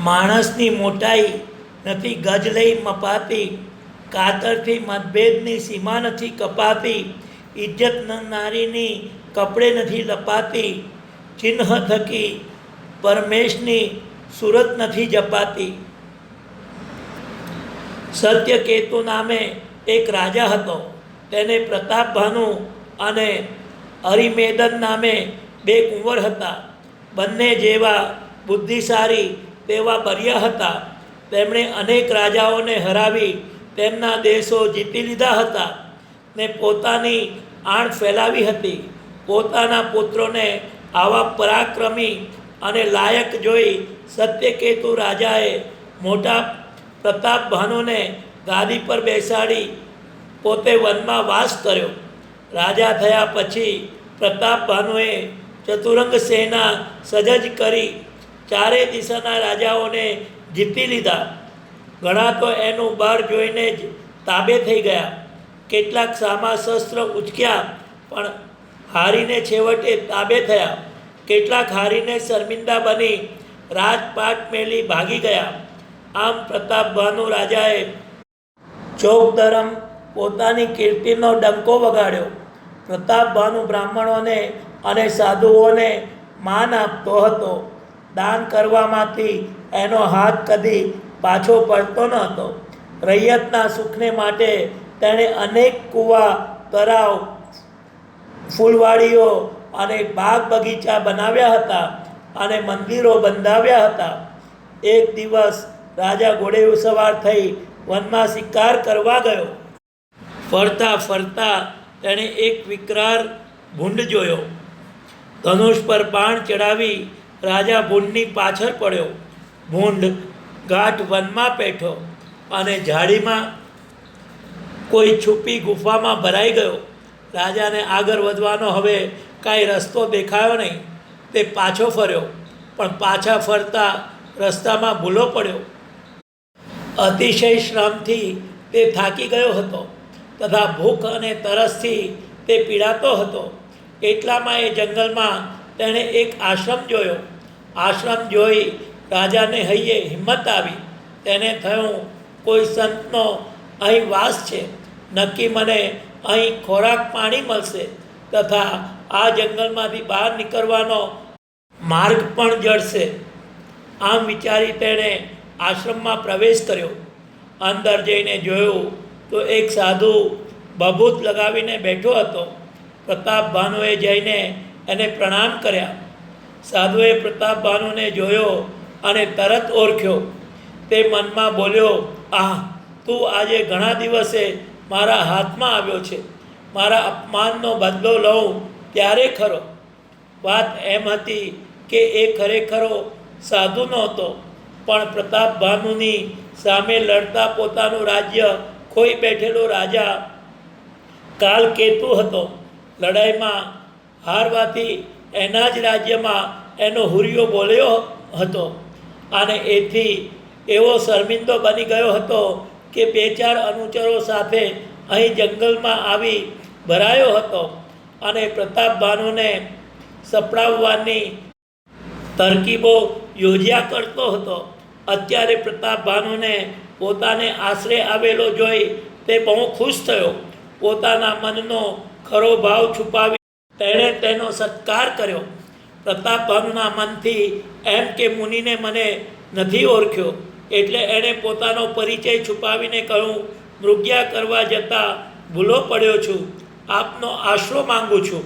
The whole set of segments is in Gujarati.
માણસની મોટાઈ નથી, ગજ લઈ મપાતી, કાતરથી મતભેદની સીમા નથી કપાતી, ઇજ્જત નારીની કપડે નથી લપાતી, ચિહ્ન થકી પરમેશની સુરત નથી જપાતી. સત્યકેતુ નામે એક રાજા હતો. તેને પ્રતાપ ભાનુ અને હરિમેદન નામે બે કુંવર હતા. બંને જેવા બુદ્ધિશાળી તેવા બર્યા હતા. તેમણે અનેક રાજાઓને હરાવી, તેમના દેશો જીતી લીધા હતા. ને પોતાની આણ ફેલાવી હતી. પોતાના પુત્રોને આવા પરાક્રમી અને લાયક જોઈ સત્યકેતુ રાજાએ મોટા પ્રતાપ ભાનુને ગાદી પર બેસાડી પોતે વનમાં વાસ કર્યો. રાજા થયા પછી પ્રતાપ ભાનુએ ચતુરંગ સેના સજજ કરી ચારે દિશાના રાજાઓને જીતી લીધા. ઘણા તો એનું બળ જોઈને જ તાબે થઈ ગયા. કેટલાક સામા શસ્ત્ર ઉચક્યા, પણ હારીને છેવટે તાબે થયા. કેટલાક હારીને શર્મિંદા બની રાજપાટ મેલી ભાગી ગયા. આમ પ્રતાપ ભાનુ રાજાએ ચોક ધરમ પોતાની કીર્તિનો ડંકો વગાડ્યો. પ્રતાપ ભાનુ બ્રાહ્મણોને અને સાધુઓને માન આપતો હતો. દાન કરવામાંથી એનો હાથ કદી પાછો પડતો ન હતો. રૈયતના સુખને માટે તેણે અનેક કૂવા તળાવ ફૂલવાડીઓ અને બાગ બગીચા બનાવ્યા હતા અને મંદિરો બંધાવ્યા હતા. એક દિવસ રાજા ઘોડે સવાર થઈ વનમાં શિકાર કરવા ગયો. ફરતા ફરતા તેણે એક વિકરાળ ભૂંડ જોયો. ધનુષ પર બાણ ચડાવી રાજા ભૂંડની પાછળ પડ્યો. ભૂંડ ગાઢ વનમાં બેઠો અને ઝાડીમાં કોઈ છુપી ગુફામાં ભરાઈ ગયો. રાજાને આગળ વધવાનો હવે કાંઈ રસ્તો દેખાયો નહીં. તે પાછો ફર્યો, પણ પાછા ફરતા રસ્તામાં ભૂલો પડ્યો. અતિશય શ્રમથી તે થાકી ગયો હતો, તથા ભૂખ અને તરસથી તે પીડાતો હતો. એટલામાં એ જંગલમાં તેણે એક આશ્રમ જોયો. આશ્રમ જોઈ રાજાને હૈયે હિંમત આવી. તેને થયું, કોઈ સંતનો અહીં વાસ છે. નક્કી મને અહીં ખોરાક પાણી મળશે. તથા આ જંગલમાંથી બહાર નીકળવાનો માર્ગ પણ જળશે આમ વિચારી તેણે આશ્રમમાં પ્રવેશ કર્યો. અંદર જઈને જોયું તો એક સાધુ બભૂત લગાવીને બેઠો હતો. પ્રતાપ ભાનુએ જઈને એને પ્રણામ કર્યા. સાધુએ પ્રતાપ ભાનુને જોયો અને તરત ઓળખ્યો. તે મનમાં બોલ્યો, આહ, તું આજે ઘણા દિવસે મારા હાથમાં આવ્યો છે. મારા અપમાનનો બદલો લઉં ત્યારે ખરો. વાત એમ હતી કે એ ખરેખરો સાધુ નહોતો, પણ પ્રતાપ ભાનુની સામે લડતા પોતાનું રાજ્ય ખોઈ બેઠેલો રાજા કાલકેતુ હતો. લડાઈમાં હારવાથી એના જ રાજ્યમાં એનો હુરિયો બોલ્યો હતો. અને એથી એવો શર્મિંદો બની ગયો હતો કે બે ચાર અનુચરો સાથે અહીં જંગલમાં આવી ભરાયો હતો અને પ્રતાપ ભાનુને સપડાવવાની તરકીબો યોજ્યા કરતો હતો. અત્યારે પ્રતાપ ભાનુને પોતાને આશરે આવેલો જોઈ તે બહુ ખુશ થયો. પોતાના મનનો ખરો ભાવ છુપાવી તેણે તેનો સત્કાર કર્યો. પ્રતાપ ભાનુના મનથી એમ કે મુનિને મને નથી ઓળખ્યો, એટલે એણે પોતાનો પરિચય છુપાવીને કહ્યું, મૃગ્યા કરવા જતાં ભૂલો પડ્યો છું, આપનો આશરો માંગુ છું.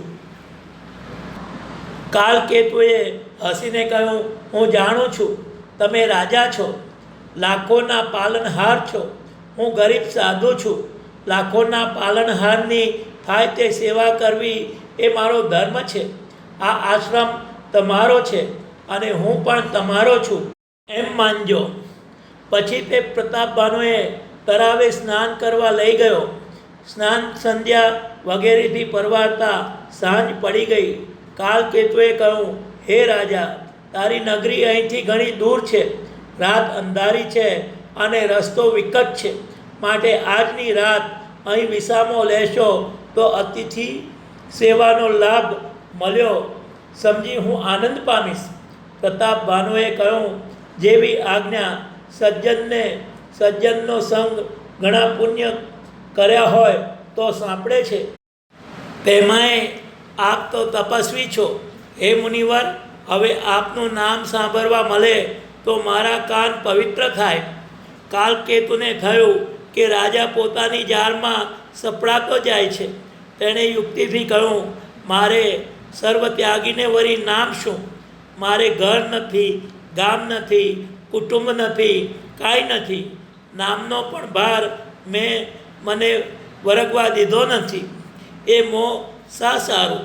કાલ કેતુએ હસીને કહ્યું, હું જાણું છું, તમે રાજા છો, લાખોના પાલનહાર છો, હું ગરીબ સાધુ છું, લાખોના પાલનહારની થાય તે સેવા કરવી એ મારો ધર્મ છે. આ આશ્રમ તમારો છે અને હું પણ તમારો છું. એમ માનજો. પછી તે પ્રતાપભાનુએ તરાવે સ્નાન કરવા લઈ ગયો. સ્નાન સંધ્યા વગેરેથી પરવારતા સાંજ પડી ગઈ. કાલ કેતુએ કહ્યું, હે રાજા, તારી નગરી અહીંથી ઘણી દૂર છે. રાત અંધારી છે અને રસ્તો વિકટ છે. માટે આજની રાત અહીં વિસામો લેશો તો અતિથિ સેવાનો લાભ મળ્યો. સમજી હું આનંદ પામીશ. પ્રતાપ ભાનુએ કહ્યું, જેવી આજ્ઞા સજ્જનને સજ્જનનો સંગ ઘણા પુણ્ય કર્યા હોય તો સાંભળે છે. તેમાંય આપ તો તપસ્વી છો. હે મુનિવર, હવે આપનું નામ સાંભળવા મળે તો મારા કાન પવિત્ર થાય. કાલ કેતુને થયું કે રાજા પોતાની જાળમાં સપડાતો જાય છે. તેણે યુક્તિથી કહ્યું, મારે સર્વ ત્યાગીને વળી નામ શું? મારે ઘર નથી, ગામ નથી, કુટુંબ નથી, કાંઈ નથી. નામનો પણ ભાર મેં મને વરગવા દીધો નથી. એ મો સા સારું.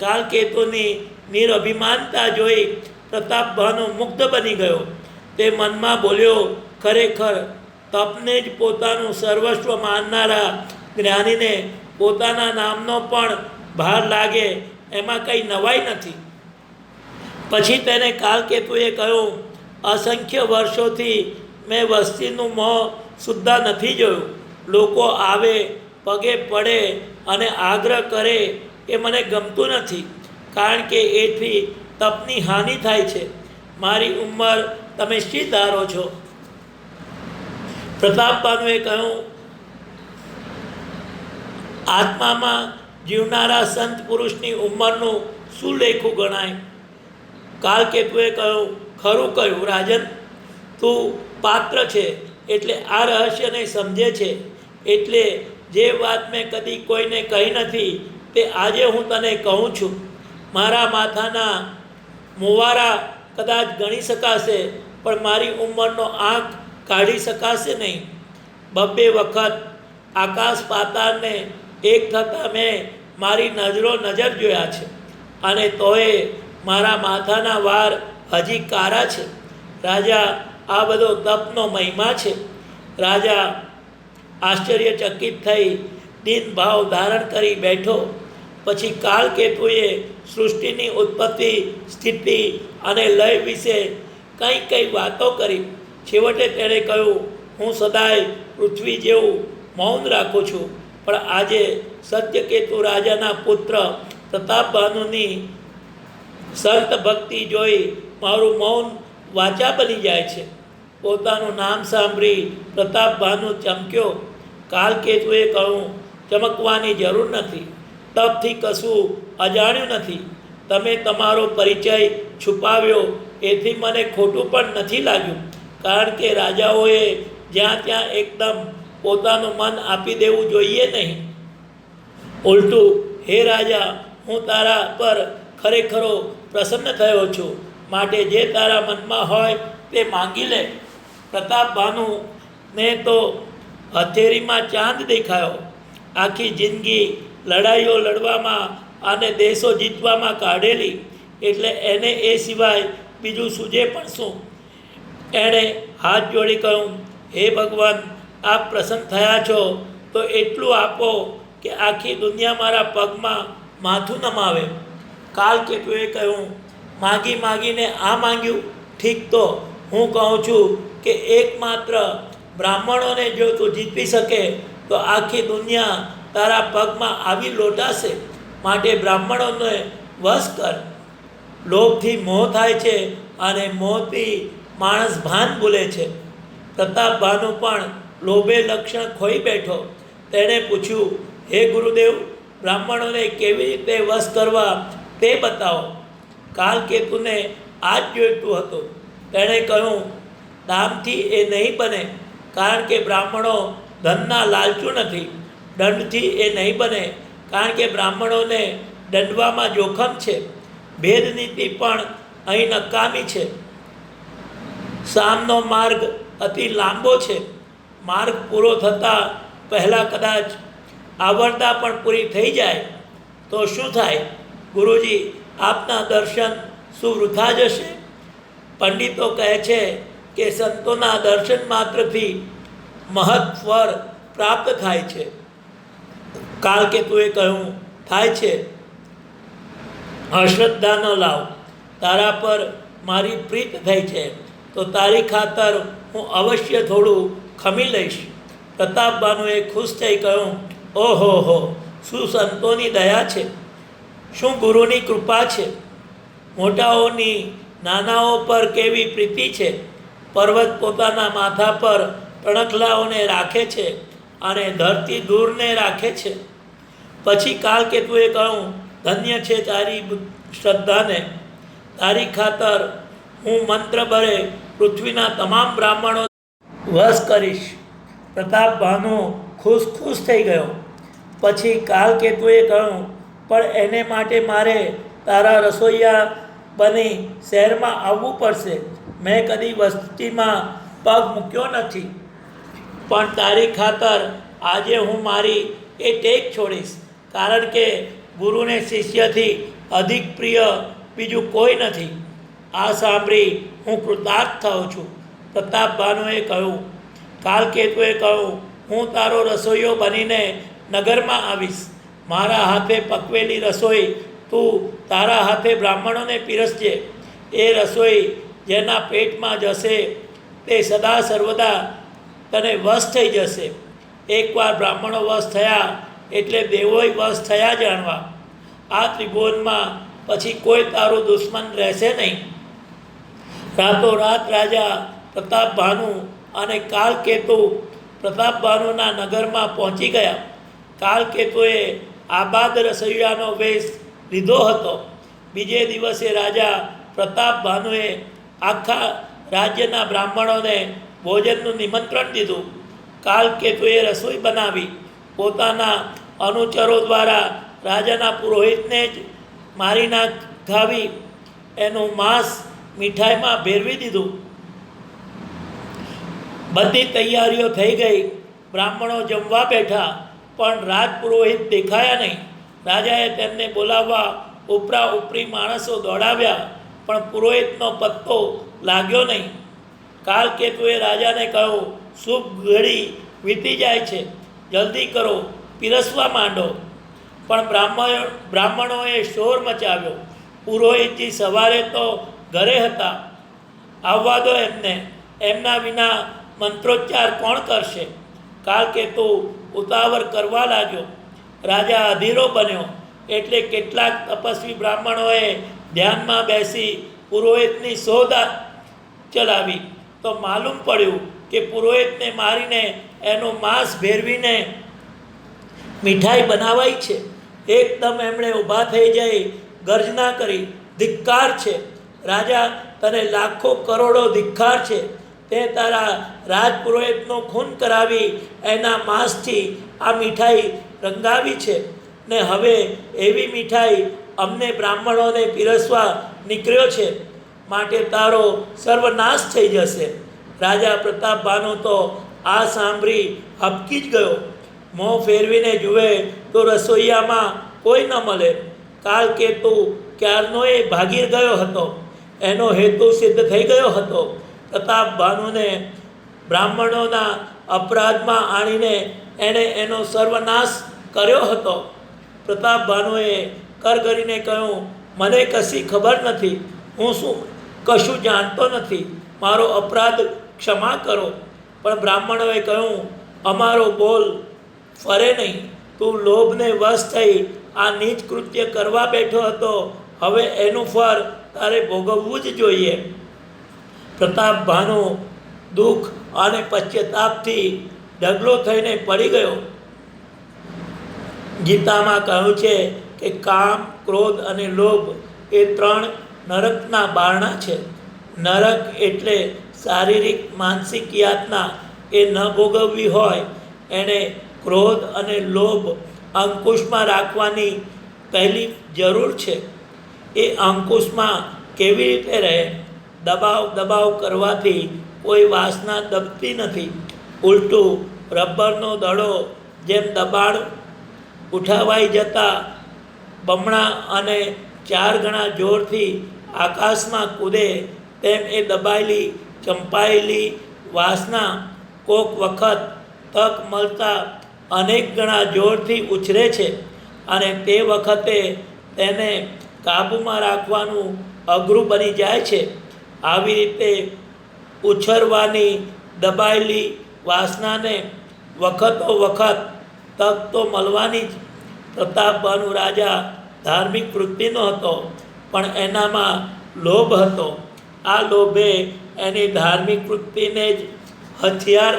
કાલકેતુની નિરઅભિમાનતા જોઈ પ્રતાપભાનો મુગ્ધ બની ગયો. તે મનમાં બોલ્યો, ખરેખર, તપને જ પોતાનું સર્વસ્વ માનનારા જ્ઞાનીને પોતાના નામનો પણ ભાર લાગે, એમાં કંઈ નવાઈ નથી. પછી તેને કાલકેતુએ કહ્યું, અસંખ્ય વર્ષોથી મેં વસ્તીનું મોં સુદ્ધા નથી જોયું. લોકો આવે, પગે પડે અને આગ્રહ કરે એ મને ગમતું નથી, કારણ કે એથી તપની હાનિ થાય છે. મારી ઉંમર તમે શી ધારો છો? પ્રતાપબાનુએ કહ્યું આત્મામાં જીવનારા સંત પુરુષની ઉંમરનું શું લેખું ગણાય. કાલકેતુએ કહ્યું, ખરું કહ્યું, રાજન, તું પાત્ર છે, એટલે આ રહસ્યને સમજે છે. એટલે જે વાત મેં કદી કોઈને કહી નથી, તે આજે હું તને કહું છું. મારા માથાના મુવારા કદાચ ગણી શકાશે, પણ મારી ઉંમરનો આંક કાઢી શકાશે નહીં. બબ્બે વખત આકાશ પાતાળને એક થતાં મેં મારી નજરો નજર જોયા છે. અને તોય મારા માથાના વાર હજી કારા છે. રાજા, આ બધો તપનો મહિમા છે. રાજા આશ્ચર્યચકિત થઈ દિન ભાવ ધારણ કરી બેઠો. પછી કાલકેતુએ સૃષ્ટિની ઉત્પત્તિ, સ્થિતિ અને લય વિશે કંઈ કંઈ વાતો કરી. છેવટે તેણે કહ્યું, હું સદાય પૃથ્વી જેવું મૌન રાખું છું. પણ આજે સત્યકેતુ રાજાના પુત્ર પ્રતાપભાનુની સંત ભક્તિ જોઈ મારું મૌન વાચા બની જાય છે. પોતાનું નામ સાંભળી પ્રતાપભાનુ ચમક્યો, કાલકેતુએ કહ્યું, ચમકવાની જરૂર નથી. તપથી કશું અજાણ્યું નથી. તમે તમારો પરિચય છુપાવ્યો, એથી મને ખોટું પણ નથી લાગ્યું. કારણ કે રાજાઓએ જ્યાં ત્યાં એકદમ પોતાનું મન આપી દેવું જોઈએ નહીં. ઉલટું, હે રાજા, હું તારા પર ખરેખરો પ્રસન્ન થયો છું. માટે જે તારા મનમાં હોય તે માંગી લે. પ્રતાપભાનુ ને તો હથેરીમાં ચાંદ દેખાયો. આખી જિંદગી લડાઈઓ લડવામાં અને દેશો જીતવામાં કાઢેલી. એટલે એને એ સિવાય બીજું સૂજે પણ શું? એણે હાથ જોડી કહ્યું, હે ભગવાન આપ પ્રસન્ન થયા છો, તો એટલું આપો કે આખી દુનિયા મારા પગમાં માથું નમાવે. કાલ કાલકેતુએ કહ્યું, માગી માગીને આ માંગ્યું? ઠીક તો, હું કહું છું કે એકમાત્ર બ્રાહ્મણોને જો તું જીતવી શકે, તો આખી દુનિયા તારા પગમાં આવી લોટાશે. માટે બ્રાહ્મણોને વશ કર. લોભથી મોહ થાય છે અને મોહથી માણસ ભાન ભૂલે છે. પ્રતાપભાનુ પણ લોભે લક્ષણ ખોઈ બેઠો. તેણે પૂછ્યું, હે ગુરુદેવ, બ્રાહ્મણોને કેવી રીતે વશ કરવા તે બતાવો. કાલકેતુને આ જ જોઈતું હતું. તેણે કહ્યું દામથી એ નહીં બને, કારણ કે બ્રાહ્મણો ધનના લાલચું નથી. દંડથી એ નહીં બને, કારણ કે બ્રાહ્મણોને દંડવામાં જોખમ છે. ભેદ નીતિ પણ અહીં નકામી છે. સામનો માર્ગ અતિ લાંબો છે. માર્ગ પૂરો થતાં પહેલાં કદાચ આવડતા પણ પૂરી થઈ જાય, તો શું થાય? ગુરુજી, આપના દર્શન શું વૃથા જશે પંડિતો કહે છે કે સંતોના દર્શન માત્રથી મહત્વર પ્રાપ્ત થાય છે. કાલકેતુએ કહ્યું, થાય છે. અશ્રદ્ધા ન લાવ. તારા પર મારી પ્રીત થઈ છે. તો તારી ખાતર હું અવશ્ય થોડું ખમી લઈશ. પ્રતાપબાનુએ ખુશ થઈ કહ્યું, ઓહો હો, શું સંતોની દયા છે? શું ગુરુની કૃપા છે? મોટાઓની નાનાઓ પર કેવી પ્રીતિ છે? પર્વત પોતાના માથા પર ટણકલાઓને રાખે છે અને ધરતી દૂરને રાખે છે. પછી કાલ કેતુએ કહું ધન્ય છે તારી શ્રદ્ધાને. તારી ખાતર હું મંત્ર ભરે પૃથ્વીના તમામ બ્રાહ્મણો વશ કરીશ. પ્રતાપ ભાનુ ખુશ ખુશ થઈ ગયો. પછી કાલ કેતુએ કહ્યું, પણ એને માટે મારે તારા રસોઈયા બની શહેરમાં આવવું પડશે. મેં કદી વસ્તીમાં પગ મૂક્યો નથી. પણ તારી ખાતર આજે હું મારી એ ટેક છોડીશ. કારણ કે ગુરુને શિષ્યથી અધિક પ્રિય બીજું કોઈ નથી. આ સાંભળી હું કૃતાર્થ થયો છું. પ્રતાપ ભાનુએ કહ્યું, કાલકેતુએ કહ્યું, હું તારો રસોઈયો બનીને નગરમાં આવીશ. મારા હાથે પકવેલી રસોઈ તું તારા હાથે બ્રાહ્મણોને પીરસજે. એ રસોઈ જેના પેટમાં જશે તે સદા સર્વદા તને વશ થઈ જશે. એકવાર બ્રાહ્મણો વશ થયા એટલે દેવોય વશ થયા જાણવા. આ ત્રિભુવનમાં પછી કોઈ તારું દુશ્મન રહેશે નહીં. રાતોરાત રાજા પ્રતાપ ભાનુ અને કાલકેતુ પ્રતાપ ભાનુના નગરમાં પહોંચી ગયા. કાલકેતુએ આબાદ રસોઈયાનો વેશ લીધો હતો. બીજે દિવસે રાજા પ્રતાપ ભાનુએ આખા રાજ્યના બ્રાહ્મણોને ભોજનનું નિમંત્રણ દીધું. કાલકેતુએ રસોઈ બનાવી. પોતાના અનુચરો દ્વારા રાજાના પુરોહિતને જ મારી નાખાવી એનું માંસ મીઠાઈમાં ભેરવી દીધું. બધી તૈયારીઓ થઈ ગઈ. બ્રાહ્મણો જમવા બેઠા, પણ રાજપુરોહિત દેખાયા નહીં. રાજાએ તેમને બોલાવવા ઉપરા ઉપરી માણસો દોડાવ્યા, પણ પુરોહિતનો પત્તો લાગ્યો નહીં. કાલકેતુએ રાજાને કહ્યું, શુભ ઘડી વીતી જાય છે. જલ્દી કરો, પીરસવા માંડો. પણ બ્રાહ્મણ, બ્રાહ્મણોએ શોર મચાવ્યો. પુરોહિતજી સવારે તો ઘરે હતા. આવવા દો એમને. એમના વિના મંત્રોચ્ચાર કોણ કરશે? કાલકેતુ ઉતાવળ કરવા લાગ્યો. રાજા અધીરો બન્યો. એટલે કેટલાક તપસ્વી બ્રાહ્મણોએ ધ્યાનમાં બેસી પુરોહિતની શોધ ચલાવી. તો માલુમ પડ્યું કે પુરોહિતને મારીને એનું માંસ ભેરવીને મીઠાઈ બનાવાઈ છે. એકદમ એમણે ઊભા થઈ જઈ ગર્જના કરી. ધિક્કાર છે. રાજા તને લાખો કરોડો ધિક્કાર છે. તે તારા રાજપુરોહિતનો ખૂન કરાવી એના માંસથી આ મીઠાઈ રંગાવી છે. ને હવે એવી મીઠાઈ અમને બ્રાહ્મણોને પીરસવા નીકળ્યો છે. માટે તારો સર્વનાશ થઈ જશે. રાજા પ્રતાપભાનો તો આ સાંભળી હબકી જ ગયો. મોં ફેરવીને જુએ તો રસોઈયામાં કોઈ ન મળે. કાલ કેતુ ક્યારનો એ ભાગી ગયો હતો. એનો હેતુ સિદ્ધ થઈ ગયો હતો. પ્રતાપ ભાનુને બ્રાહ્મણોના અપરાધમાં આણીને એણે એનો સર્વનાશ કર્યો હતો. પ્રતાપ ભાનુએ કર કરીને કહ્યું, મને કશી ખબર નથી. હું શું, કશું જાણતો નથી. મારો અપરાધ ક્ષમા કરો. પણ બ્રાહ્મણોએ કહ્યું, અમારો બોલ ફરે નહીં. તું લોભને વશ થઈ આ નીચ કૃત્ય કરવા બેઠો હતો. હવે એનું ફળ તારે ભોગવવું જ જોઈએ. પ્રતાપ ભાનુ દુઃખ અને પશ્ચાતાપથી ઢગલો થઈને પડી ગયો. ગીતામાં કહ્યું છે કે કામ, ક્રોધ અને લોભ એ ત્રણ નરકના બારણા છે. નરક એટલે શારીરિક, માનસિક યાતના એ ન ભોગવવી હોય, એણે ક્રોધ અને લોભ અંકુશમાં રાખવાની પહેલી જરૂર છે. એ અંકુશમાં કેવી રીતે રહે? દબાવ દબાવ કરવાથી કોઈ વાસના દબતી નથી. ઉલટું, રબરનો દડો જેમ દબાણ ઉઠાવાઈ જતા બમણા અને ચાર ગણા જોરથી આકાશમાં કૂદે તેમ એ દબાયેલી, ચંપાયેલી વાસના કોક વખત તક મળતા અનેક ગણા જોરથી ઉછરે છે અને તે વખતે તેને કાબૂમાં રાખવાનું અઘરું બની જાય છે. આવી રીતે ઉછરવાની, દબાયેલી વાસનાને વખતો વખત તક તો મળવાની જ. પ્રતાપભાનુ રાજા ધાર્મિક વૃત્તિનો હતો, પણ એનામાં લોભ હતો. આ લોભે એની ધાર્મિક વૃત્તિને જ હથિયાર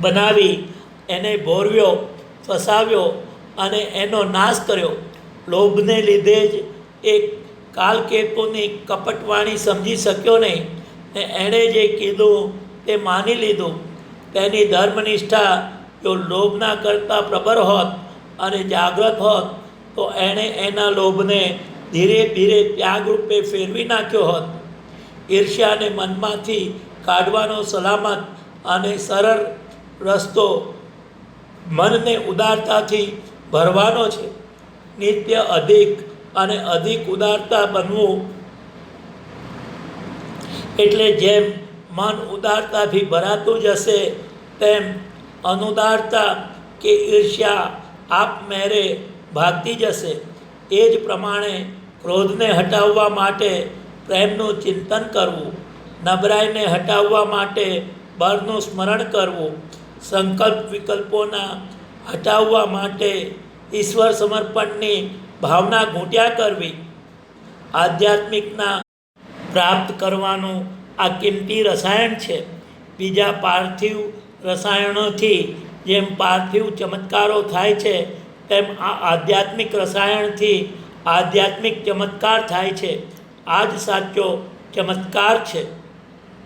બનાવી, એને ભોરવ્યો, ફસાવ્યો અને એનો નાશ કર્યો. લોભને લીધે જ એક કાલકેતુની કપટવાણી સમજી શક્યો નહીં, ને એણે જે કીધું તે માની લીધું. તેની ધર્મનિષ્ઠા જો લોભના કરતાં પ્રબળ હોત અને જાગૃત હોત, તો એણે એના લોભને ધીરે ધીરે ત્યાગરૂપે ફેરવી નાખ્યો હોત. ઈર્ષ્યાને મનમાંથી કાઢવાનો સલામત અને સરળ રસ્તો મનને ઉદારતાથી ભરવાનો છે. નિત્ય અધિક અને અધિક ઉદારતા બનવું. એટલે જેમ મન ઉદારતાથી ભરાતું જશે તેમ અનુદારતા કે ઈર્ષ્યા આપમેરે ભાગતી જશે એ જ પ્રમાણે ક્રોધને હટાવવા માટે પ્રેમનું ચિંતન કરવું, નબળાઈને હટાવવા માટે બળનું સ્મરણ કરવું, સંકલ્પ વિકલ્પોના હટાવવા માટે ઈશ્વર સમર્પણની ભાવના ઘૂંટ્યા કરવી, આધ્યાત્મિકના પ્રાપ્ત કરવાનું આ કિંમતી રસાયણ છે. બીજા પાર્થિવ રસાયણોથી જેમ પાર્થિવ ચમત્કારો થાય છે, તેમ આ આધ્યાત્મિક રસાયણથી આધ્યાત્મિક ચમત્કાર થાય છે. આ જ સાચો ચમત્કાર છે.